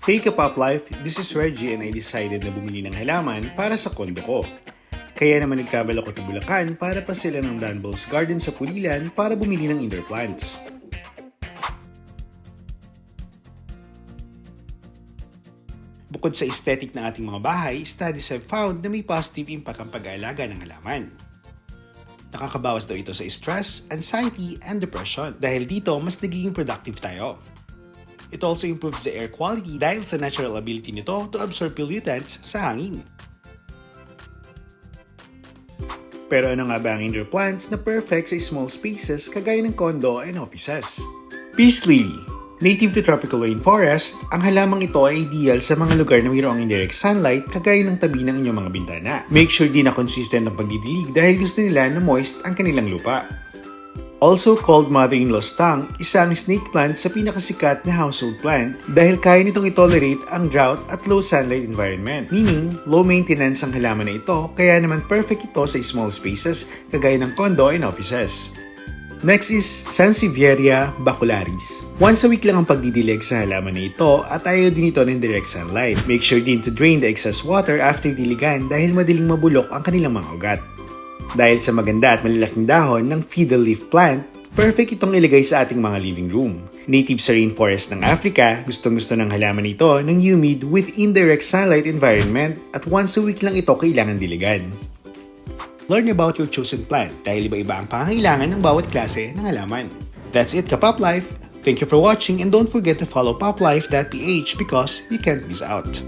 Hey Kapop Life, this is Reggie and I decided na bumili ng halaman para sa kondo ko. Kaya naman nag-travel ako to Bulacan para pa sila ng Danville's Garden sa Pulilan para bumili ng indoor plants. Bukod sa aesthetic ng ating mga bahay, studies have found na may positive impact ang pag-aalaga ng halaman. Nakakabawas daw ito sa stress, anxiety, and depression dahil dito mas nagiging productive tayo. It also improves the air quality dahil sa natural ability nito to absorb pollutants sa hangin. Pero ano nga ba ang indoor plants na perfect sa small spaces kagaya ng condo and offices? Peace Lily Native to tropical rainforest, ang halamang ito ay ideal sa mga lugar na mayroong indirect sunlight kagaya ng tabi ng inyong mga bintana. Make sure din na consistent ang pagdidilig dahil gusto nila na moist ang kanilang lupa. Also called mother-in-law's tongue, isa ang snake plant sa pinakasikat na household plant dahil kaya nitong itolerate ang drought at low sunlight environment. Meaning, low maintenance ang halaman na ito kaya naman perfect ito sa small spaces kagaya ng condo and offices. Next is Sansevieria bacularis. Once a week lang ang pagdidilig sa halaman na ito at ayaw din ito ng direct sunlight. Make sure din to drain the excess water after diligan dahil madaling mabulok ang kanilang mga ugat. Dahil sa maganda at malalaking dahon ng fiddle leaf plant, perfect itong ilagay sa ating mga living room. Native sa rainforest ng Africa, gustong gusto ng halaman ito ng humid with indirect sunlight environment at once a week lang ito kailangan diligan. Learn about your chosen plant dahil iba-iba ang pangangailangan ng bawat klase ng halaman. That's it, Kapop Life! Thank you for watching and don't forget to follow poplife.ph because you can't miss out.